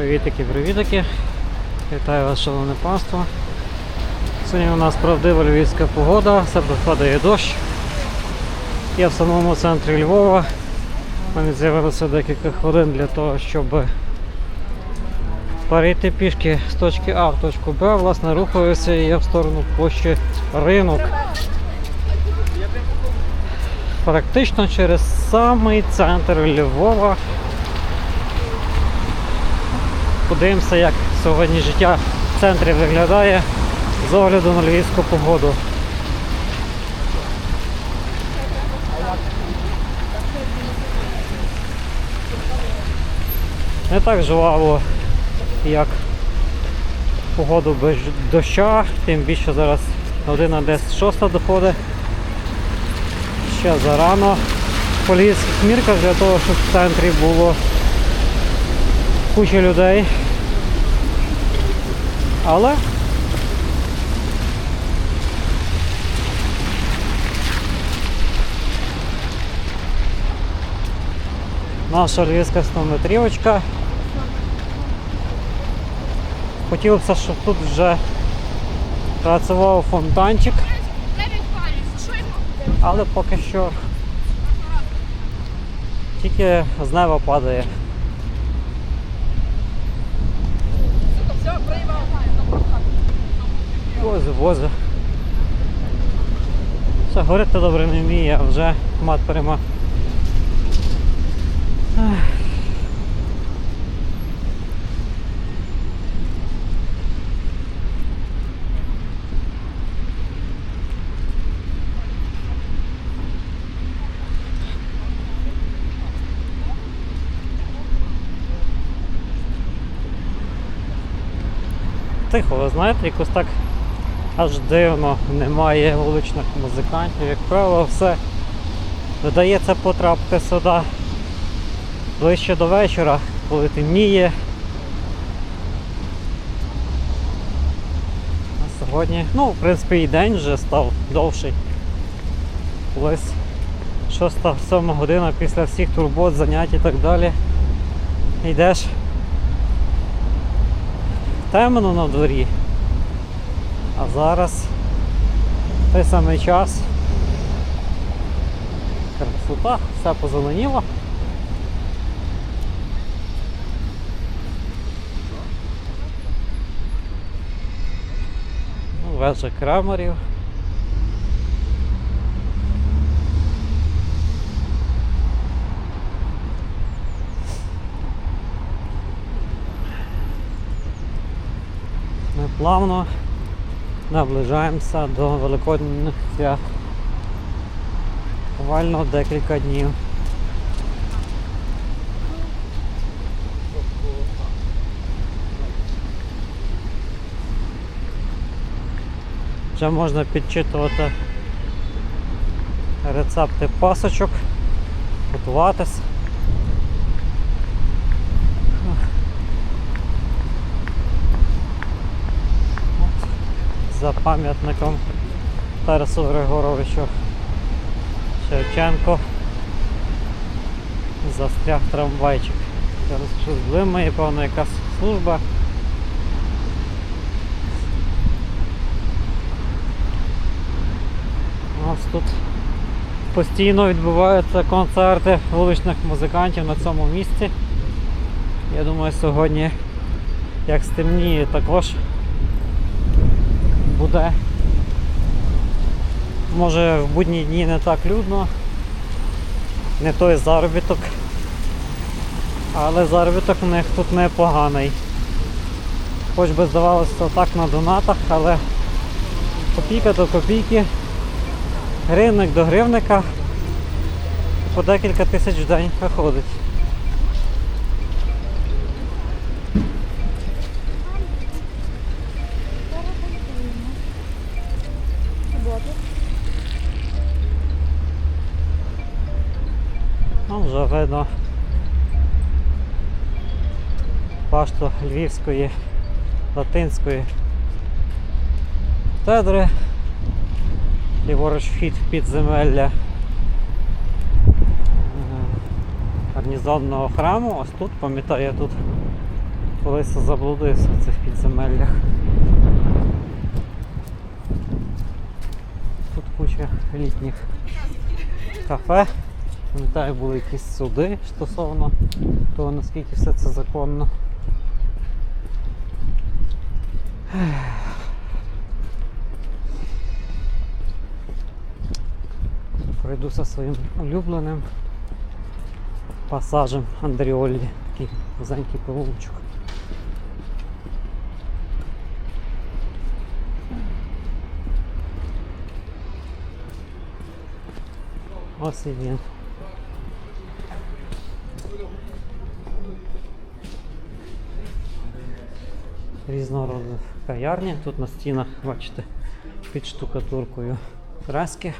Привітики, привітики. Вітаю вас, шановне панство. Сьогодні у нас правдива львівська погода, все падає дощ. Я в самому центрі Львова. У мене з'явилося декілька хвилин для того, щоб перейти пішки з точки А в точку Б. Власне, рухаюся і я в сторону площі ринок. Практично через самий центр Львова. Подивимося, як сьогодні життя в центрі виглядає з огляду на львівську погоду. Не так жваво, як погоду без доща, тим більше зараз година десь шоста доходить. Ще зарано по львівських для того, щоб в центрі було куча людей. Але наша львівська 100 метрівочка. Хотілося, щоб тут вже працював фонтанчик, але поки що тільки з неба падає. Возу, возу. Все, говорити добре не вміє, а вже мат перема. Тихо, ви знаєте, якось так аж дивно, немає вуличних музикантів. Як правило, все вдається потрапити сюди ближче до вечора, коли темніє. А сьогодні, ну, в принципі, і день вже став довший. Колись 6-7 година після всіх турбот, занять і так далі. Йдеш темно на дворі. А зараз той самий час. Красота, все позеленіло. Ну, Вежа крамерів. Ми плавно наближаємося до великодних свят. Буквально декілька днів. Вже можна підчитувати рецепти пасочок, готуватись. За пам'ятником Тарасу Григоровичу Шевченко застряг трамвайчик. Зараз щось блимає, певно, якась служба. У нас тут постійно відбуваються концерти вуличних музикантів на цьому місці. Я думаю, сьогодні, як стемніє, також буде. Може в будні дні не так людно, не той заробіток, але заробіток у них тут непоганий. Хоч би здавалося так на донатах, але копійка до копійки, гривник до гривника по декілька тисяч в день виходить. Видно башту львівської, латинської катедри. Ліворуч вхід в підземелля е, гарнізонного храму. Ось тут, пам'ятаю, я тут колись заблудився в цих підземеллях. Тут куча літніх кафе. Пам'ятаю, були якісь суди стосовно того, наскільки все це законно. Пройдуся своїм улюбленим пасажем Андріолі. Такий вузенький провулочок. Ось і він. Різного роду каярні. Тут на стінах, бачите, під штукатуркою краски.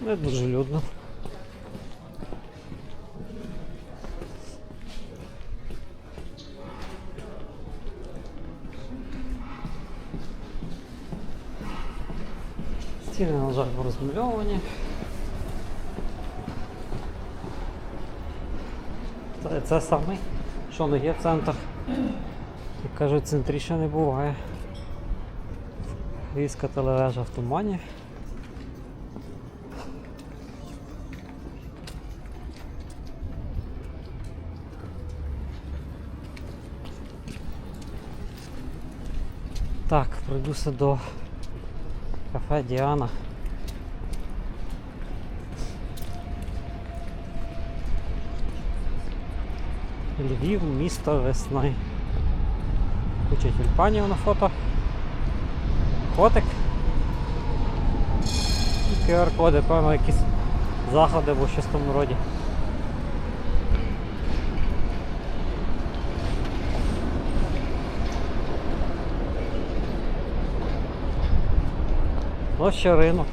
Не дуже людно. Стіни, на жаль, розмальовані. Це, це самий, що не є центр. Як кажуть, центріше не буває. Львівська телевежа в тумані. Так, пройдуся до кафе Діана. Львів, місто весни. Куча тюльпанів на фото. Котик. І QR-коди, певно, якісь заходи або щось в тому роді. Площа ринок.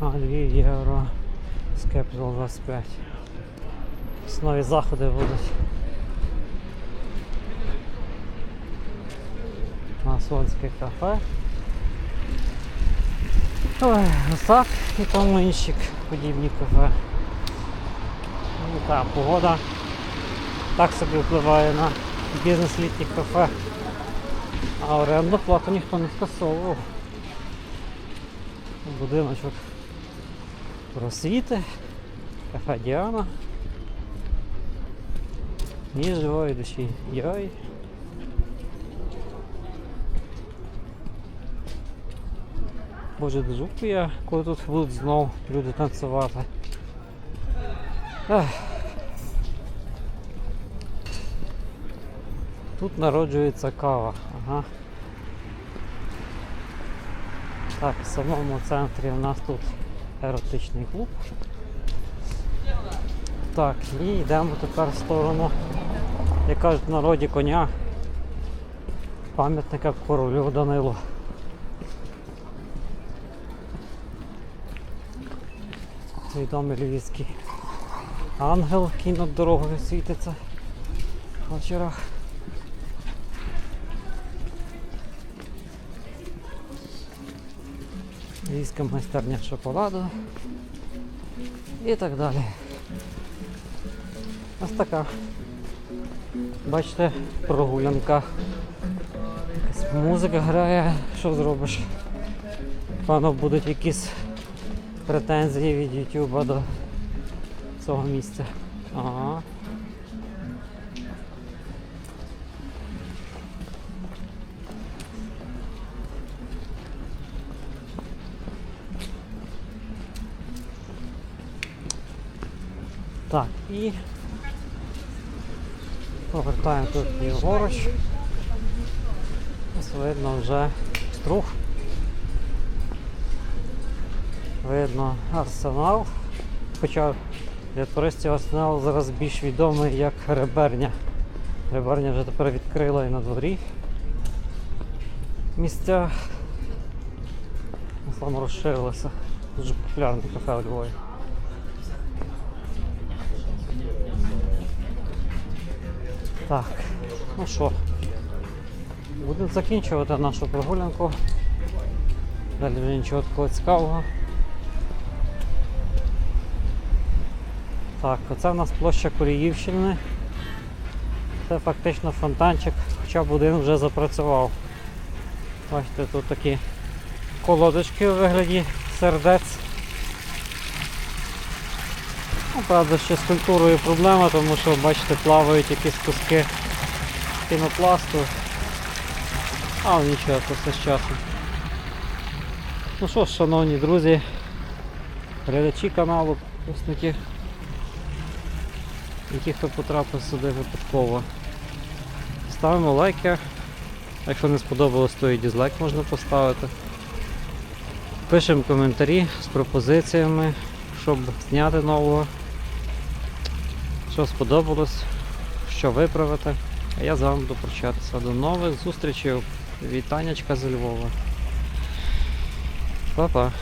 А, Львів євро з Capital 25. Основі заходи будуть. Масонське кафе. Ой, Гусак і Толминщик, подібні кафе. Ну так, погода так собі впливає на бізнес літніх кафе. А оренду плату ніхто не скасовував. Будиночок просвіти, кафе Діана. Ні живої душі. Йой. Боже, дожуку я, коли тут будуть знов люди танцювати. Ех. Тут народжується кава. Ага. Так, в самому центрі у нас тут еротичний клуб. Так, і йдемо тепер в сторону, як кажуть в народі коня, пам'ятника королю Данилу. Відомий львівський ангел, який над дорогою світиться в вечорах. Львівська майстерня шоколаду і так далі. Ось така. Бачите, прогулянка. Якась музика грає, що зробиш? Певно будуть якісь претензії від Ютуба до цього місця. Ага. Так, і повертаємо тут ліворуч. Ось видно вже струх. Видно арсенал. Хоча для туристів арсенал зараз більш відомий як реберня. Реберня вже тепер відкрила і на дворі. Місця саме розширилося. Дуже популярне кафе у Львові. Так, ну що, будемо закінчувати нашу прогулянку. Далі вже нічого такого цікавого. Так, оце в нас площа Куріївщини. Це фактично фонтанчик, хоча б один вже запрацював. Бачите, тут такі колодочки у вигляді сердець. Ну, правда, ще з культурою проблема, тому що, бачите, плавають якісь куски пінопласту. Але нічого, це все з часом. Ну що ж, шановні друзі, глядачі каналу, підписники, і ті, хто потрапив сюди випадково. Ставимо лайки. Якщо не сподобалось, то і дізлайк можна поставити. Пишемо коментарі з пропозиціями, щоб зняти нового. Що сподобалось, що виправити. А я з вами буду прощатися. До нових зустрічей. Вітаннячка з Львова. Па-па.